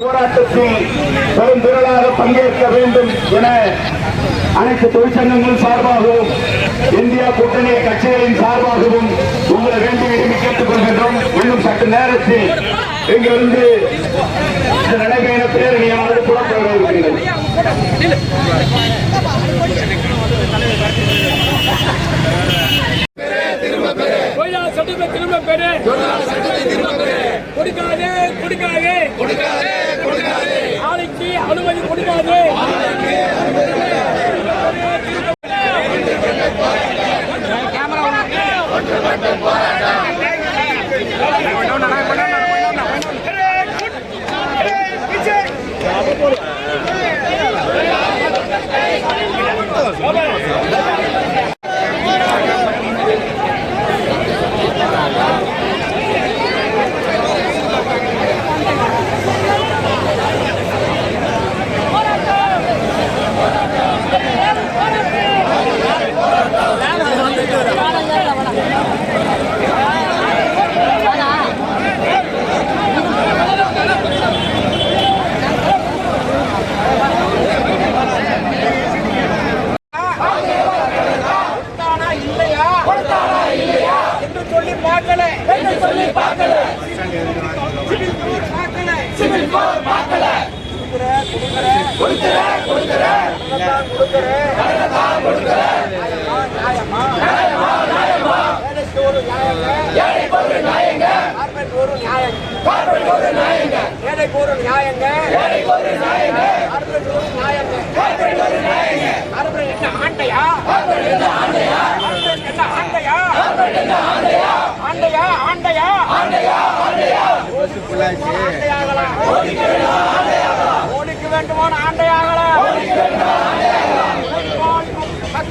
போராட்டத்தில் பெரும் திரளாக பங்கேற்க வேண்டும் என அனைத்து தொழிற்சங்கங்கள் சார்பாகவும் இந்தியா கூட்டணி கட்சிகளின் சார்பாகவும் உங்களை வேண்டி விரும்பி கேட்டுக் கொள்கின்றோம். இன்னும் சற்று நேரத்தில் இங்கிருந்து இந்த நடைபெற பேரணியானது புறப்பட இருக்கிறது திரும்ப பெரு திரும்ப பெரு கொடுக்காதே கொடுக்காதே ஆலைக்கு அனுமதி கொடுக்காது கொடுத்தானா இல்லையா கொடுத்தானா இல்லையா என்று சொல்லி பார்க்கல என்று சொல்லி பார்க்கல சிவில் கோர் பார்க்கல சிவில் கோர் பார்க்கல கொடுக்கிற கொடுக்கிற கொடுக்கிற கொடுக்கிற கொடுக்கிற நியாயமா நியாயமா நியாயமா ஏழைக்கு ஒரு நியாயங்க ஏழைக்கு ஒரு நியாயங்க கார்பரேட் ஒரு நியாயங்க கார்பரேட் ஒரு நியாயங்க ஏழைக்கு ஒரு நியாயங்க ஏழைக்கு ஒரு நியாயங்க கார்பரேட் ஒரு நியாயங்க கார்பரேட் ஒரு நியாயங்க கார்பரேட் என்ன ஆண்டையா கார்பரேட் என்ன ஆண்டையா கார்பரேட் என்ன ஆண்டையா கார்பரேட் என்ன ஆண்டையா ஆண்டையா ஆண்டையா ஆண்டையா ஆண்டையா ஆண்டையாகலாம் மோடிக்கு வேண்டுமான ஆண்டையாகலாம்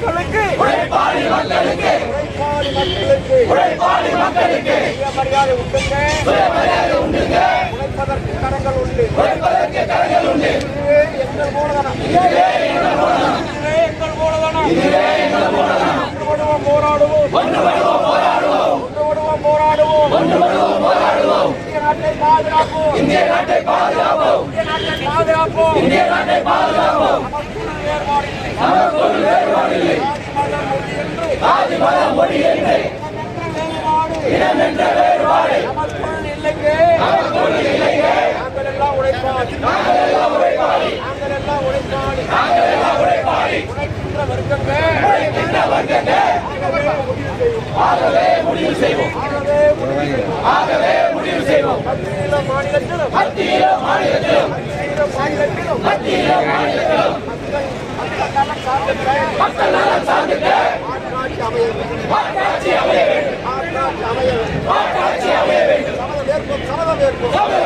மக்களுக்கு. உழைப்பாளி மக்களுக்கு. உழைப்பாளி மக்களுக்கு. உழைப்பாளி மக்களுக்கு. சுயமரியாதை உண்டுங்க. சுயமரியாதை உண்டுங்க. உழைப்பதற்கு கரங்கள் உண்டு. உழைப்பதற்கு கரங்கள் உண்டு. இதுவே எங்கள் மூலதனம். இதுவே எங்கள் மூலதனம். இதுவே எங்கள் மூலதனம். இதுவே எங்கள் மூலதனம். ஒன்றுபடுவோம் போராடுவோம். ஒன்றுபடுவோம் போராடுவோம். ஒன்றுபடுவோம் போராடுவோம். ஒன்றுபடுவோம் போராடுவோம். இந்திய நாட்டை பாதுகாப்போம். இந்திய நாட்டை பாதுகாப்போம். இந்திய நாட்டை பாதுகாப்போம். இந்திய நாட்டை பாதுகாப்போம். நமக்குள் வேறுபாடில்லை நமக்குள் ஜாதி மதம் மொழி என்று இனம் என்ற வேறுபாடு நமக்குள் இல்லைங்க நாங்கள் எல்லாம் உழைப்பாளி நாங்கள் எல்லாம் உழைப்பாளி நாங்கள் எல்லாம் உழைப்பாளி நாங்கள் எல்லாம் உழைப்பாளி உழைக்கின்ற வர்க்கங்க உழைக்கின்ற வர்க்கங்க ஆகவே முடிவு செய்வோம் ஆகவே முடிவு செய்வோம் மாநிலத்திலும் மத்தியில மாநிலத்திலும் மத்தியில மாநிலத்திலும் மத்தியில மாநிலத்திலும் மக்கள் நலம் சார்ந்திருக்க மக்கள் நலம் சார்ந்திருக்க மாற்றாட்சி அமைய வேண்டும் மாற்றாட்சி அமைய வேண்டும் மாற்றாட்சி அமைய வேண்டும் மாற்றாட்சி அமைய வேண்டும் சமதம் ஏற்போம் சமதம் ஏற்போம் சமதம்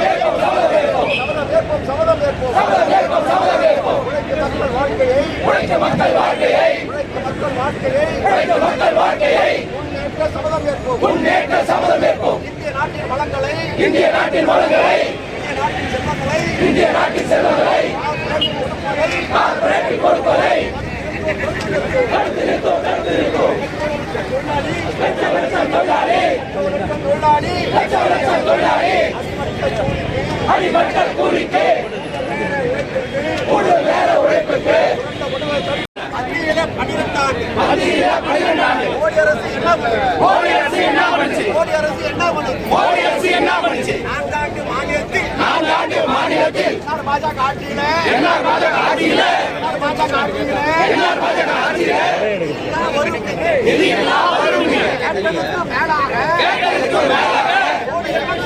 ஏற்போம் சமதம் ஏற்போம் சமதம் ஏற்போம் சமதம் ஏற்போம் சமதம் ஏற்போம் உழைக்க மக்கள் வாழ்க்கையை உழைக்க மக்கள் வாழ்க்கையை உழைக்க மக்கள் வாழ்க்கையை உழைக்க மக்கள் வாழ்க்கையை முன்னேற்ற சமதம் ஏற்போம் முன்னேற்ற சமதம் ஏற்போம் இந்திய நாட்டின் வளங்களை இந்திய நாட்டின் வளங்களை இந்திய நாட்டின் செல்வங்களை இந்திய நாட்டின் செல்வங்களை கார்ப்பரேட் கொடுப்பதை தொழிலாளி தொழிலாளி அடிமட்ட கூலிக்கு கூடுதல் நேர உழைப்புக்கு மத்தியில பன்னிரெண்டாண்டு மத்தியில பன்னிரெண்டாண்டு மோடி அரசு என்ன பண்ணுது மோடி அரசு என்ன பண்ணுச்சு மோடி அரசு என்ன பண்ணுது மோடி அரசு என்ன பண்ணுச்சு நான்காண்டு மாநிலத்தில் நான்காண்டு மாநிலத்தில் என்ஆர் பாஜக ஆட்சியில என்ஆர் பாஜக ஆட்சியில என்ஆர் பாஜக ஆட்சியில என்ஆர் பாஜக ஆட்சியில எல்லாம் வரும் இது எல்லாம் வரும் கேட்டதுக்கு மேலாக கேட்டதுக்கு மேலாக மோடி என்ன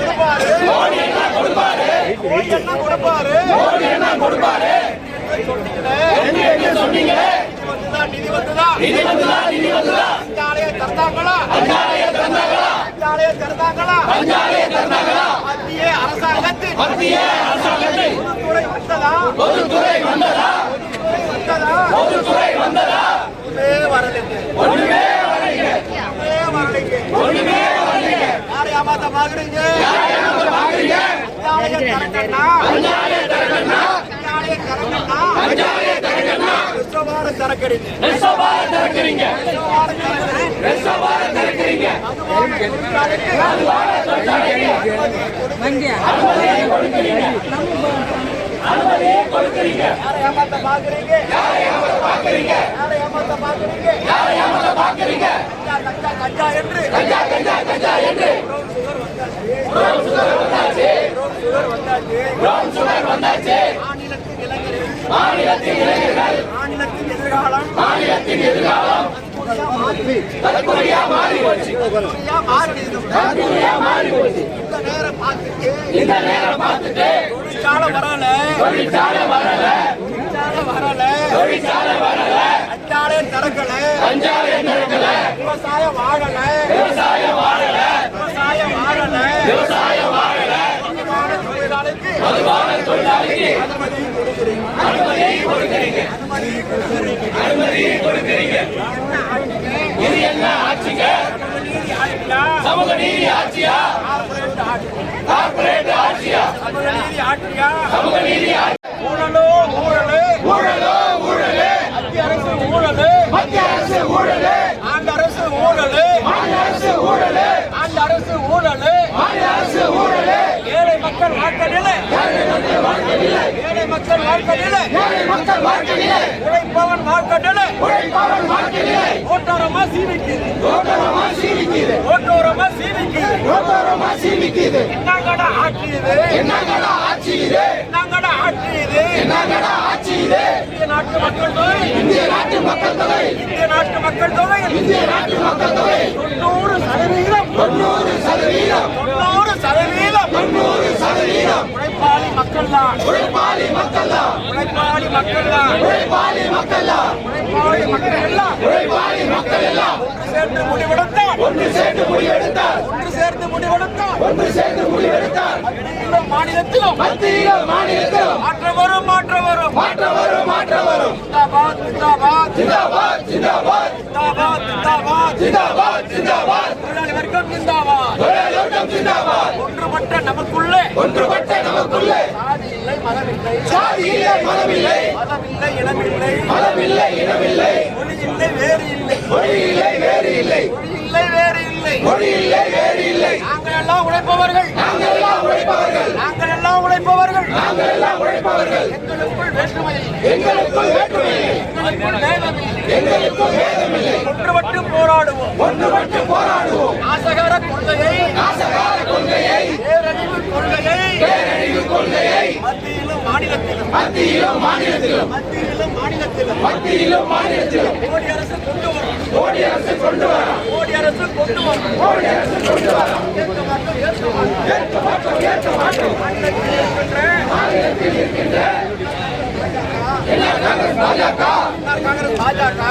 கொடுப்பாரு மோடி என்ன கொடுப்பாரு மோடி என்ன கொடுப்பாரு என்ன கொடுப்பாரு சொன்னீங்க நிதி வந்துதா? நிதி வந்துதா? நிதி வந்துதா? அஞ்சாலைய தந்தாங்களா அஞ்சாலைய தந்தாங்களா அஞ்சாலைய தந்தாங்களா அஞ்சாலைய தந்தாங்களா மத்திய அரசாங்கத்தில் மத்திய அரசாங்கத்தில் பொதுத்துறை வந்ததா? பொதுத்துறை வந்ததா? பொதுத்துறை வந்ததா? பொதுத்துறை வந்ததா? ஒண்ணுமே வரலைங்க. ஒண்ணுமே வரலைங்க. ஒண்ணுமே வரலைங்க. ஒண்ணுமே வரலைங்க. யாரை ஏமாத்த பாக்குறீங்க யாரை ஏமாத்த பாக்குறீங்க தொழிலாளிக்கு அதுவான தொழிலாளிக்கு அனுமதியை கொடுக்கிறீங்க. யாரை ஏமாத்த பாக்குறீங்க யாரை ஏமாத்த பாக்குறீங்க யாரை ஏமாத்த பாக்குறீங்க யாரை ஏமாத்த பாக்குறீங்க கஞ்சா கஞ்சா கஞ்சா என்று. கஞ்சா கஞ்சா கஞ்சா என்று. ப்ரௌன் சுகர் வந்தாச்சு. ப்ரௌன் சுகர் வந்தாச்சு. ப்ரௌன் சுகர் வந்தாச்சு. மாநிலத்தின் இளைஞர்கள். மாநிலத்தின் இளைஞர்கள். மாநிலத்தின் எதிர்காலம்? மாநிலத்தின் எதிர்காலம். தற்கொலையா மாறி போச்சு தற்கொலையா மாறி போச்சு இந்த நேரம் பார்த்துட்டு. இந்த நேரம் பார்த்துட்டு. தொழிற்சாலை வரல. தொழிற்சாலை வரல. வரல. தொழிற்சாலை வரல. அஞ்சாலே திறக்கல. விவசாயம் வாழல. விவசாயம் வாழல. விவசாயம் வாழல. விவசாயம் வாழல. மதுபான தொழிலாளிக்கு மதுபான தொழிலாளிக்கு அனுமதி கொடுக்குறீங்க அனுமதி கொடுக்குறீங்க. இது என்ன ஆட்சிங்க சமூக நீதி ஆட்சியா? கார்பரேட் ஆட்சியா? சமூக நீதி ஆட்சியா? சமூக நீதி ஊழலோ. ஊழலோ மத்திய அரசு ஊழலு மத்திய அரசு ஊழலு ஆண்ட அரசு ஊழலு மாநில அரசு ஊழலு ஆண்ட அரசு ஊழலு மாநில அரசு ஊழலு ஏழை மக்கள் வாழ்க்கையில ஏழை மக்கள் வாழ்க்கையில ஏழை மக்கள் வாழ்க்கையில உழைப்பவன் வாழ்க்கையில உழைப்பவன் வாழ்க்கையில ஓட்டோரமா சீவிக்குது ஓட்டோரமா சீவிக்குது ஓட்டோரமா சீவிக்குது ஓட்டோரமா சீவிக்குது என்னங்கடா ஆட்சி இது என்னங்கடா ஆட்சி இது என்னங்கடா இது என்னங்கடா ஆட்சி இது இந்திய நாட்டு மக்கள் தொகை. இந்திய நாட்டு மக்கள் தொகை. இந்திய நாட்டு மக்கள் தொகை. இந்திய நாட்டு மக்கள் தொகை. தொண்ணூறு சதவீதம். தொண்ணூறு சதவீதம். தொண்ணூறு சதவீதம். தொண்ணூறு சதவீதம். உழைப்பாளி மக்கள் தான் உழைப்பாளி மக்கள் தான் உழைப்பாளி மக்கள் தான் உழைப்பாளி மக்கள் தான் உழைப்பாளி மக்கள் எல்லாம். சேர்ந்து முடிவெடுத்தால். ஒன்று சேர்ந்து முடிவெடுத்தால். ஒன்று சேர்ந்து முடிவெடுத்தால் ஒன்று சேர்ந்து முடிவெடுத்தால் நமக்குள்ளே ஒன்றுபட்ட நமக்குள்ளே. சாதி மதமில்லை மதமில்லை மதமில்லை இனமில்லை. மதமில்லை இனமில்லை. மொழி இல்லை வேறு இல்லை மொழி இல்லை வேறு இல்லை மொழி இல்லை வேறு இல்லை நாங்கள் எல்லாம் உழைப்பவர்கள். நாங்கள் எல்லாம் உழைப்பவர்கள். நாங்கள் எல்லாம் உழைப்பவர்கள். நாங்கள் எல்லாம் உழைப்பவர்கள். எங்களுக்குள் வேற்றுமை எங்களுக்குள் வேற்றுமை எங்களுக்குள் வேதமில்லை. எங்களுக்குள் வேதமில்லை. ஒன்றுபட்டு போராடுவோம். ஒன்றுபட்டு போராடுவோம். நாசகார கொள்கையை. நாசகார கொள்கையை. பேரழிவு கொள்கையை. பேரழிவு கொள்கையை. மத்தியிலும் மாநிலத்திலும். மத்தியிலும் மாநிலத்திலும். மத்தியிலும் மாநிலத்திலும். மத்தியிலும் மாநிலத்திலும். மோடி அரசு கொண்டு வரும் மோடி அரசு கொண்டு வரும் மோடி அரசு கொண்டு வரும் மோடி அரசு கொண்டு வரும் ஏற்க மாட்டோம் ஏற்க மாட்டோம் ஏற்க மாட்டோம் ஏற்க மாட்டோம் மாநிலத்தில் இருக்கின்ற காங்கிரஸ் பாஜக காங்கிரஸ் பாஜக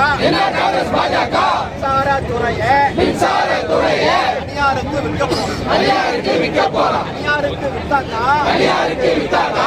காங்கிரஸ் பாஜக மின்சார மின்சார தனியாருக்கு விற்க போறோம். தனியாருக்கு விற்க போறோம் தனியாருக்கு வித்தாக்கா தனியாருக்கு வித்தாக்கா?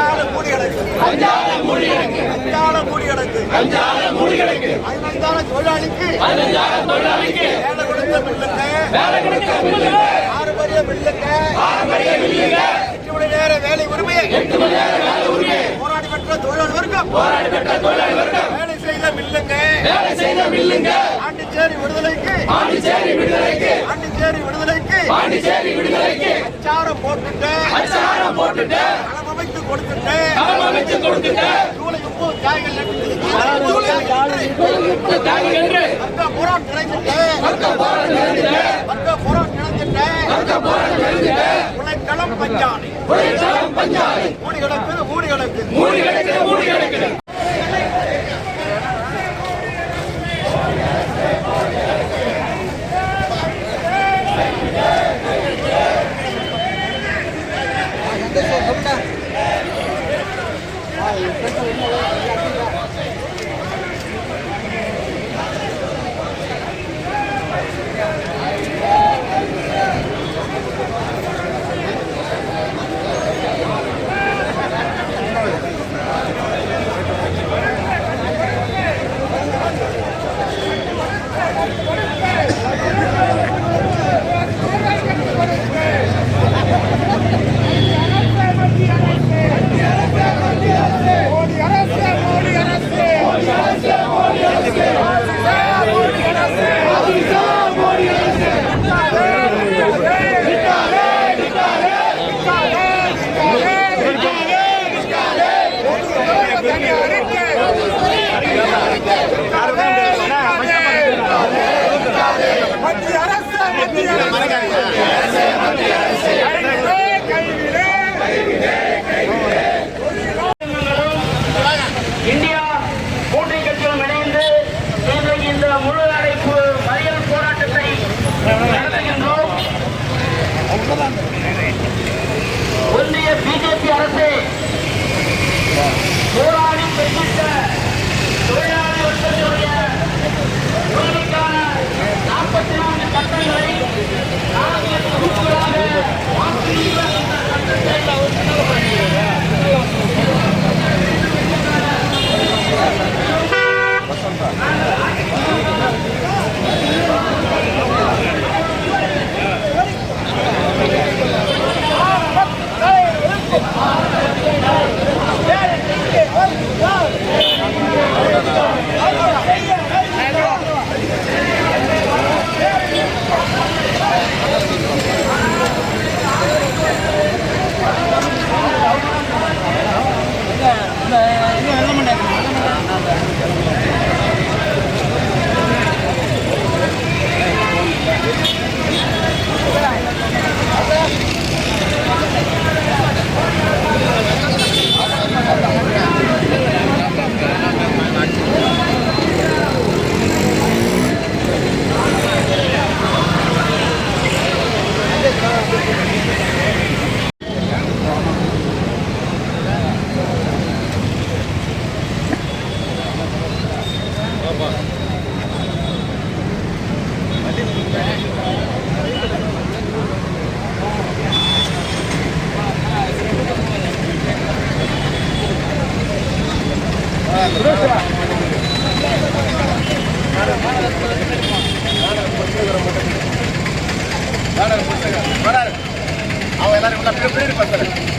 அஞ்சால மூடி கிடக்கு அஞ்சால மூடி கிடக்கு அஞ்சால மூடி கிடக்கு அஞ்சால மூடி கிடக்கு பதினஞ்சால தொழிலாளிக்கு. பதினஞ்சால தொழிலாளிக்கு. வேலை கொடுத்த பிள்ளைங்க வேலை கொடுத்த பிள்ளைங்க ஆறு பெரிய பிள்ளைங்க பிள்ளைங்க எட்டு மணி நேர வேலை உரிமையை எட்டு மணி நேர வேலை உரிமையை போராடி பெற்ற தொழிலாளி வர்க்கம். போராடி பெற்ற தொழிலாளி வர்க்கம். வேலை செய்த மில்லுங்க வேலை செய்த மில்லுங்க பாண்டிச்சேரி விடுதலைக்கு. பாண்டிச்சேரி விடுதலைக்கு. பாண்டிச்சேரி விடுதலைக்கு பாண்டிச்சேரி விடுதலைக்கு அச்சாரம் போட்டுட்டு அச்சாரம் போட்டுட்டு களம் அமைத்து கொடுத்துட்டு களம் அமைத்து கொடுத்துட்டு ஜூலை முப்பது தியாகிகள் ஜூலை தியாகிகள் என்று வர்க்க போராட்டம் நிறைஞ்சிட்டு போராட்டம் நிறைஞ்சிட்டு வர்க்க போராட்டம் நிறைஞ்சிட்டு வர்க்க போராட்டம் நிறைஞ்சிட்டு உழைக்களம் பஞ்சாலை உழைக்களம் பஞ்சாலை மூடி கிடக்குது மூடி கிடக்குது மூடி கிடக்குது மூடி கிடக்குது மறக்காதீங்க. Gracias.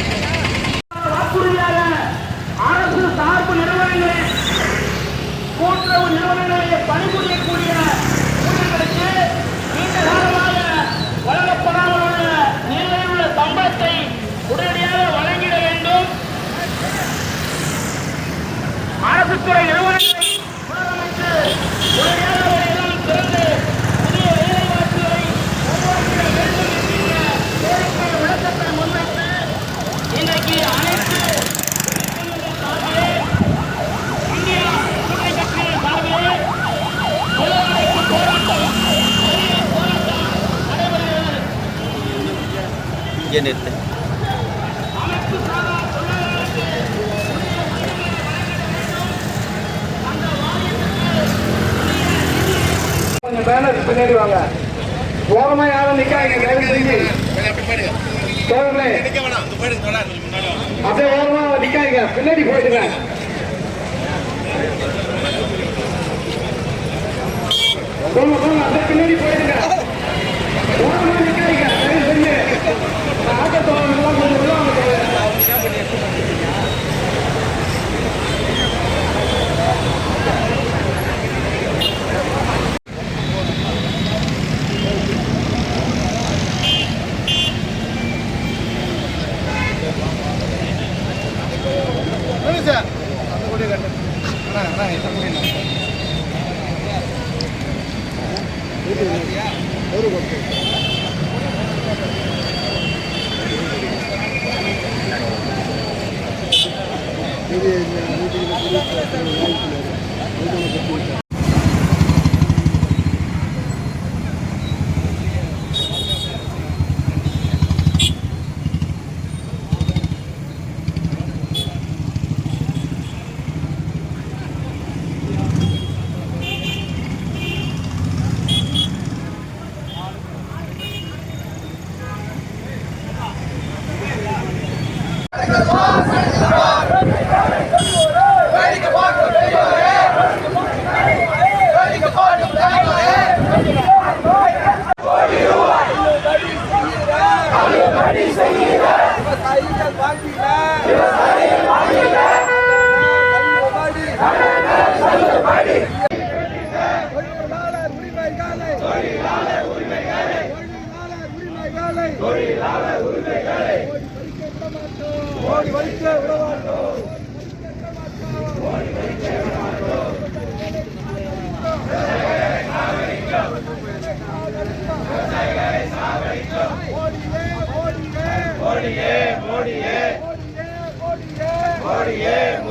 இங்கே நிறுத்து பேனர் பின்னாடி வாங்க. ஓரமா யாரும் நிக்காங்க அப்படியே ஓரமா நிக்காங்க பின்னாடி போயிடுங்க. போங்க போங்க அப்படியே பின்னாடி போயிடுங்க. ஓரமா சார் ஒரு இது மீட்டிங்கில் ஆமா